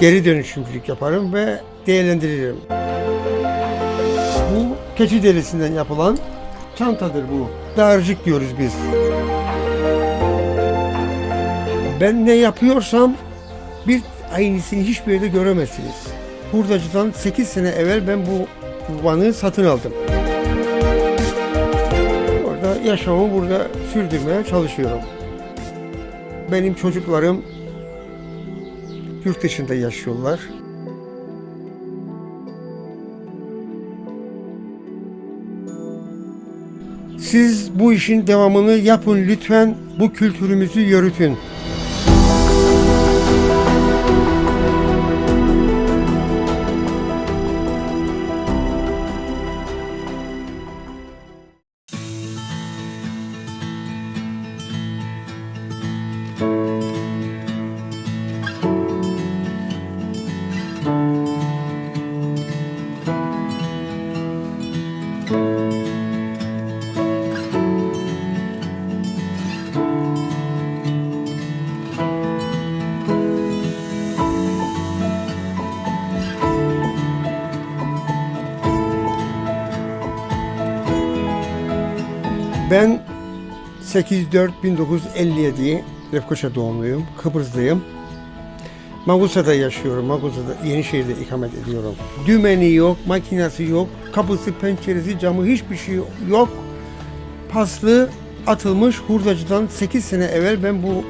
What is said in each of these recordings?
geri dönüşümcülük yaparım ve değerlendiririm. Bu keçi derisinden yapılan çantadır bu. Dağarcık diyoruz biz. Ben ne yapıyorsam bir aynısını hiçbir yerde göremezsiniz. Hurdacıdan 8 sene evvel ben bu vanı satın aldım. Orada yaşamımı burada sürdürmeye çalışıyorum. Benim çocuklarım yurt dışında yaşıyorlar. Siz bu işin devamını yapın lütfen. Bu kültürümüzü yürütün. 8-4-1957 Lefkoşa doğumluyum. Kıbrıslıyım. Magusa'da yaşıyorum. Magusa'da Yenişehir'de ikamet ediyorum. Dümeni yok, makinesi yok, kapısı, penceresi, camı hiçbir şey yok. Paslı atılmış hurdacıdan 8 sene evvel ben bu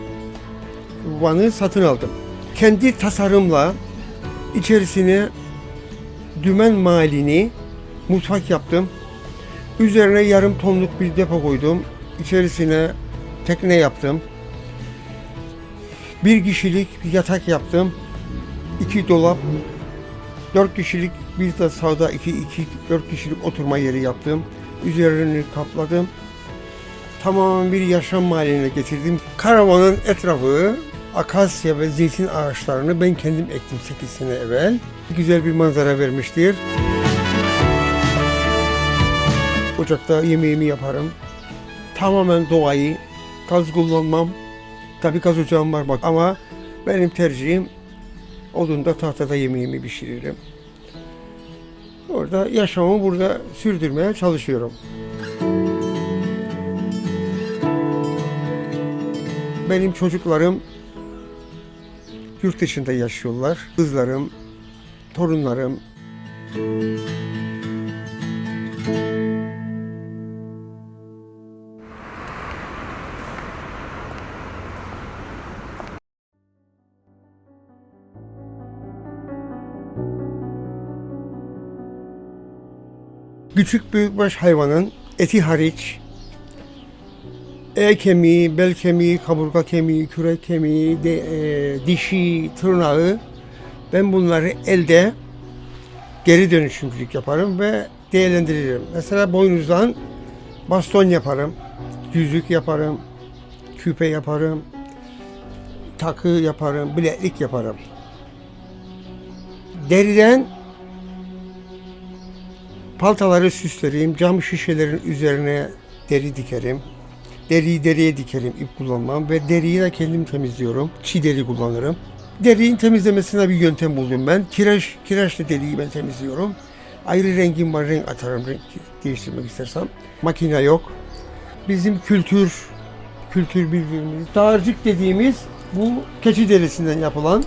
vanı satın aldım. Kendi tasarımla içerisine dümen malini mutfak yaptım. Üzerine yarım tonluk bir depo koydum. İçerisine tekne yaptım. Bir kişilik bir yatak yaptım. İki dolap. Dört kişilik bir de sağda iki, iki, dört kişilik oturma yeri yaptım. Üzerini kapladım. Tamamen bir yaşam haline getirdim. Karavanın etrafı akasya ve zeytin ağaçlarını ben kendim ektim 8 sene evvel. Güzel bir manzara vermiştir. Ocakta yemeğimi yaparım. Tamamen doğayı, gaz kullanmam. Tabii gaz ocağım var bak ama benim tercihim odunda tahtada yemeğimi pişiririm. Orada yaşamımı burada sürdürmeye çalışıyorum. Benim çocuklarım yurt dışında yaşıyorlar. Kızlarım, torunlarım, Küçük büyükbaş hayvanın eti hariç e kemiği, bel kemiği, kaburga kemiği, kürek kemiği, de, e, dişi, tırnağı ben bunları elde geri dönüşümcülük yaparım ve değerlendiririm. Mesela boynuzdan baston yaparım, yüzük yaparım, küpe yaparım, takı yaparım, bileklik yaparım. Deriden Paltaları süslerim, cam şişelerin üzerine deri dikerim. Deriyi deriye dikerim, ip kullanmam ve deriyi de kendim temizliyorum. Çiğ deri kullanırım. Deriyin temizlemesine bir yöntem buldum ben. Kireç, kireçle deriyi ben temizliyorum. Ayrı rengim var, renk atarım renk değiştirmek istersem. Makine yok. Bizim kültür, kültür bildiğimiz, dağarcık dediğimiz bu keçi derisinden yapılan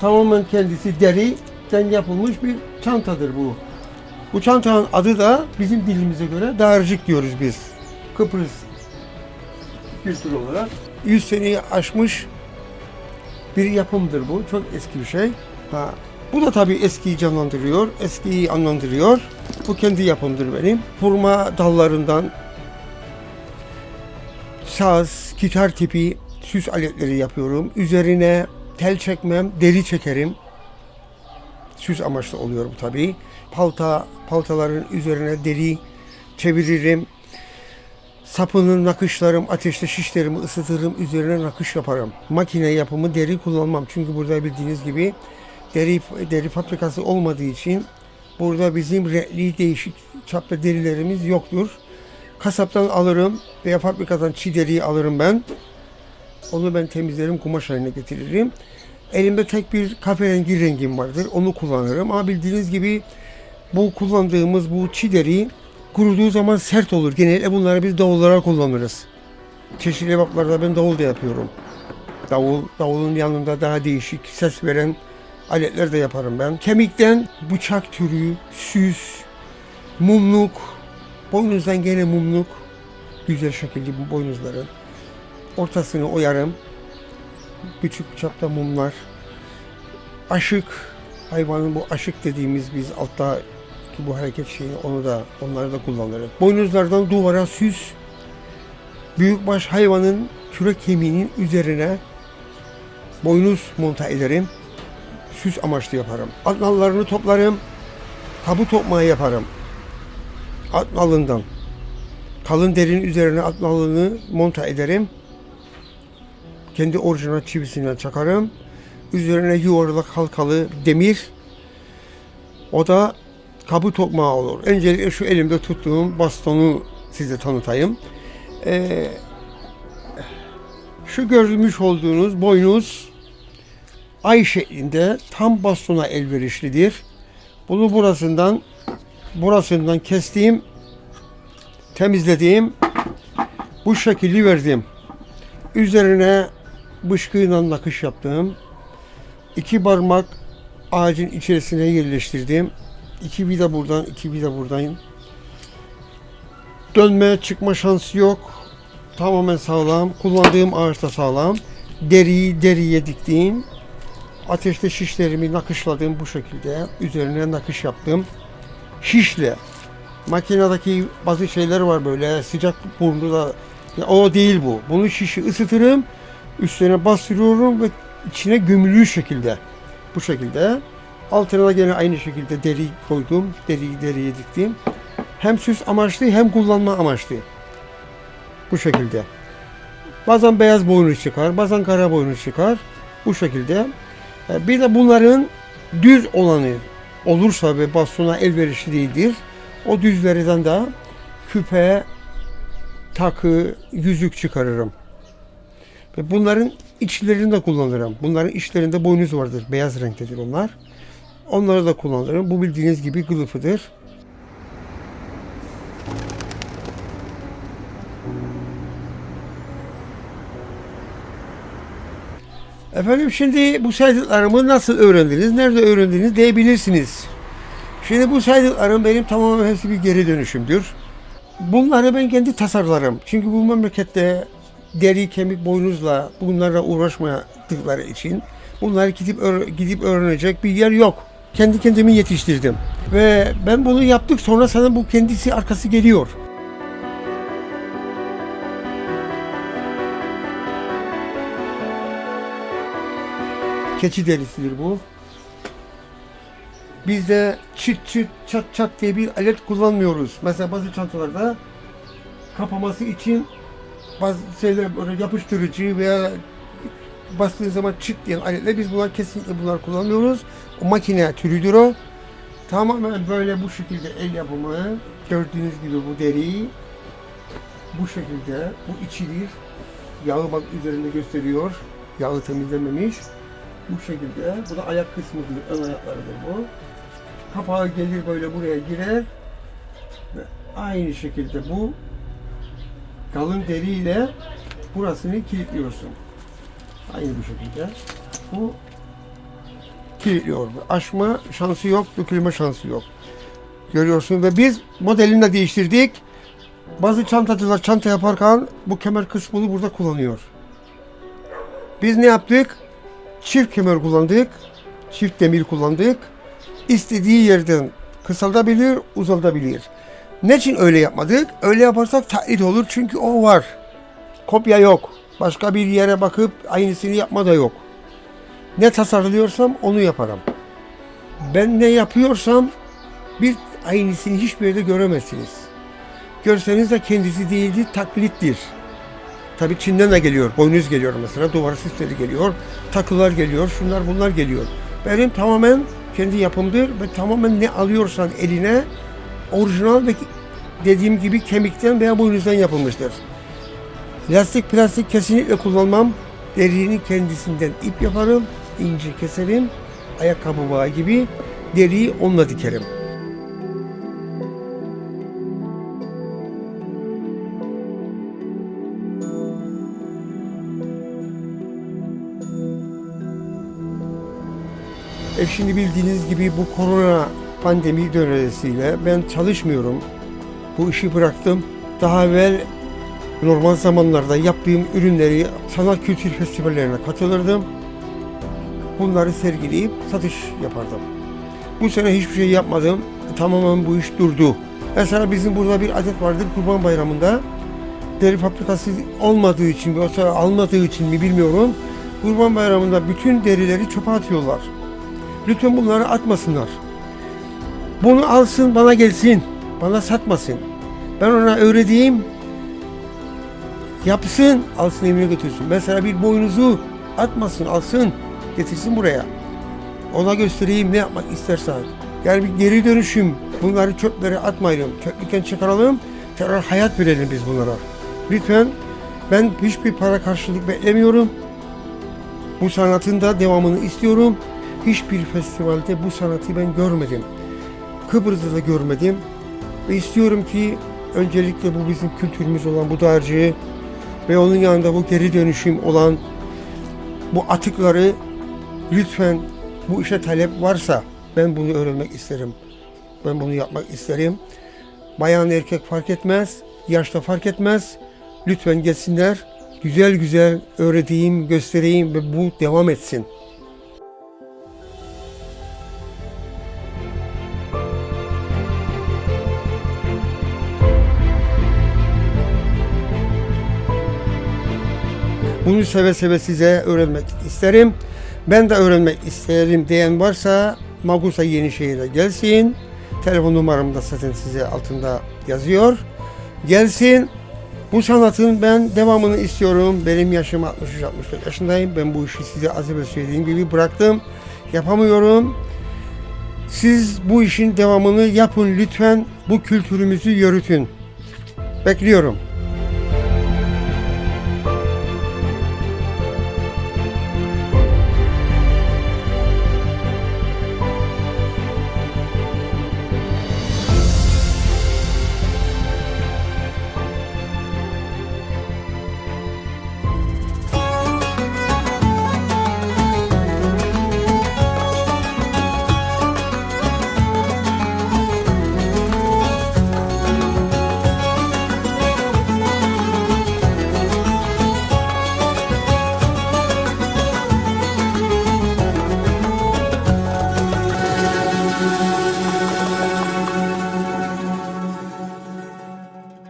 tamamen kendisi deriden yapılmış bir çantadır bu. Bu çantanın adı da bizim dilimize göre dağarcık diyoruz biz. Kıbrıs kültür olarak. 100 seneyi aşmış bir yapımdır bu. Çok eski bir şey. Ha, bu da tabii eskiyi canlandırıyor, eskiyi anlandırıyor. Bu kendi yapımdır benim. Hurma dallarından saz, gitar tipi süs aletleri yapıyorum. Üzerine tel çekmem, deri çekerim. Süs amaçlı oluyor bu tabii. Palta, paltaların üzerine deri çeviririm. Sapının nakışlarım, ateşte şişlerimi ısıtırım, üzerine nakış yaparım. Makine yapımı deri kullanmam. Çünkü burada bildiğiniz gibi deri, deri fabrikası olmadığı için burada bizim renkli değişik çapta derilerimiz yoktur. Kasaptan alırım veya fabrikadan çiğ deriyi alırım ben. Onu ben temizlerim, kumaş haline getiririm. Elimde tek bir kahverengi rengim vardır. Onu kullanırım. Ama bildiğiniz gibi bu kullandığımız bu çi deri kuruduğu zaman sert olur. Genellikle bunları biz davullara kullanırız. Çeşitli evaplarda ben davul da yapıyorum. Davul, davulun yanında daha değişik ses veren aletler de yaparım ben. Kemikten bıçak türü, süs, mumluk, boynuzdan gene mumluk, güzel şekilde bu boynuzların ortasını oyarım. Küçük çapta mumlar. Aşık, hayvanın bu aşık dediğimiz biz altta ki bu hareket şeyini onu da onları da kullanırız. Boynuzlardan duvara süs, büyükbaş hayvanın kürek kemiğinin üzerine boynuz monta ederim. Süs amaçlı yaparım. At nallarını toplarım. Kabu tokmağı yaparım. At nalından. Kalın derinin üzerine at nalını monta ederim. Kendi orijinal çivisinden çakarım. Üzerine yuvarlak halkalı demir. O da kabı tokmağı olur. Öncelikle şu elimde tuttuğum bastonu size tanıtayım. Ee, şu görmüş olduğunuz boynuz ay şeklinde tam bastona elverişlidir. Bunu burasından burasından kestiğim temizlediğim bu şekilli verdim. Üzerine bışkıyla nakış yaptım. İki parmak ağacın içerisine yerleştirdim. İki vida buradan, iki vida buradan. Dönme, çıkma şansı yok. Tamamen sağlam. Kullandığım ağaç da sağlam. Deriyi deriye diktiğim. Ateşte şişlerimi nakışladım bu şekilde. Üzerine nakış yaptım. Şişle. Makinedeki bazı şeyler var böyle sıcak burnu da ya o değil bu. Bunu şişi ısıtırım. Üstüne bastırıyorum ve içine gömülü şekilde. Bu şekilde. Altına da gene aynı şekilde deri koydum. Deriyi deriye diktim. Hem süs amaçlı hem kullanma amaçlı. Bu şekilde. Bazen beyaz boynuz çıkar, bazen kara boynuz çıkar. Bu şekilde. E, Bir de bunların düz olanı olursa ve bastona elverişli değildir. O düzlerden de küpe, takı, yüzük çıkarırım. Ve bunların içlerini de kullanırım. Bunların içlerinde boynuz vardır. Beyaz renktedir onlar. Onları da kullanırım. Bu bildiğiniz gibi kılıfıdır. Efendim şimdi bu saydıklarımı nasıl öğrendiniz, nerede öğrendiniz diyebilirsiniz. Şimdi bu saydıklarım benim tamamen hepsi bir geri dönüşümdür. Bunları ben kendi tasarlarım. Çünkü bu memlekette deri, kemik, boynuzla bunlarla uğraşmadıkları için bunları gidip gidip öğrenecek bir yer yok. Kendi kendimi yetiştirdim. Ve ben bunu yaptık sonra sana bu kendisi arkası geliyor. Keçi derisidir bu. Bizde çıt çıt çat çat diye bir alet kullanmıyoruz. Mesela bazı çantalarda kapaması için bazı şeyler böyle yapıştırıcı veya bastığın zaman çıt diyen aletler biz bunlar kesinlikle bunlar kullanmıyoruz. Makine türüdür o. Tamamen böyle bu şekilde el yapımı. Gördüğünüz gibi bu deri bu şekilde bu içidir. Yağı bak üzerinde gösteriyor. Yağı temizlememiş. Bu şekilde. Bu da ayak kısmıdır. Ön ayaklarıdır bu. Kapağı gelir böyle buraya girer. Ve aynı şekilde bu kalın deriyle burasını kilitliyorsun. Aynı bu şekilde. Bu kilitliyor. Açma şansı yok, dökülme şansı yok. Görüyorsun ve biz modelini de değiştirdik. Bazı çantacılar çanta yaparken bu kemer kısmını burada kullanıyor. Biz ne yaptık? Çift kemer kullandık. Çift demir kullandık. İstediği yerden kısaltabilir, uzatabilir. Ne için öyle yapmadık? Öyle yaparsak taklit olur çünkü o var. Kopya yok. Başka bir yere bakıp aynısını yapma da yok. Ne tasarlıyorsam onu yaparım. Ben ne yapıyorsam bir aynısını hiçbir yerde göremezsiniz. Görseniz de kendisi değildir, taklittir. Tabii Çin'den de geliyor. Boynuz geliyor mesela. Duvar süsleri geliyor. Takılar geliyor. Şunlar bunlar geliyor. Benim tamamen kendi yapımdır ve tamamen ne alıyorsan eline orijinal ve dediğim gibi kemikten veya boynuzdan yapılmıştır. Lastik plastik kesinlikle kullanmam. Derinin kendisinden ip yaparım. İnce keserim. Ayakkabı bağı gibi deriyi onunla dikerim. E şimdi bildiğiniz gibi bu korona pandemi dönemesiyle ben çalışmıyorum. Bu işi bıraktım. Daha evvel normal zamanlarda yaptığım ürünleri sanat kültür festivallerine katılırdım. Bunları sergileyip satış yapardım. Bu sene hiçbir şey yapmadım. Tamamen bu iş durdu. Mesela bizim burada bir adet vardır Kurban Bayramı'nda. Deri fabrikası olmadığı için yoksa almadığı için mi bilmiyorum. Kurban Bayramı'nda bütün derileri çöpe atıyorlar. Lütfen bunları atmasınlar. Bunu alsın bana gelsin. Bana satmasın. Ben ona öğreteyim. Yapsın. Alsın evine götürsün. Mesela bir boynuzu atmasın. Alsın. Getirsin buraya. Ona göstereyim ne yapmak istersen. Yani bir geri dönüşüm. Bunları çöplere atmayalım. Çöplükten çıkaralım. Tekrar hayat verelim biz bunlara. Lütfen ben hiçbir para karşılık beklemiyorum. Bu sanatın da devamını istiyorum. Hiçbir festivalde bu sanatı ben görmedim. Kıbrıs'ta da görmedim. Ve istiyorum ki öncelikle bu bizim kültürümüz olan bu dağarcığı ve onun yanında bu geri dönüşüm olan bu atıkları lütfen bu işe talep varsa ben bunu öğrenmek isterim. Ben bunu yapmak isterim. Bayan erkek fark etmez, yaşta fark etmez. Lütfen gelsinler. Güzel güzel öğreteyim, göstereyim ve bu devam etsin. Bunu seve seve size öğrenmek isterim. Ben de öğrenmek isterim diyen varsa Magusa Yenişehir'e gelsin. Telefon numaram da zaten size altında yazıyor. Gelsin. Bu sanatın ben devamını istiyorum. Benim yaşım 63-64 yaşındayım. Ben bu işi size az evvel söylediğim gibi bıraktım. Yapamıyorum. Siz bu işin devamını yapın lütfen. Bu kültürümüzü yürütün. Bekliyorum.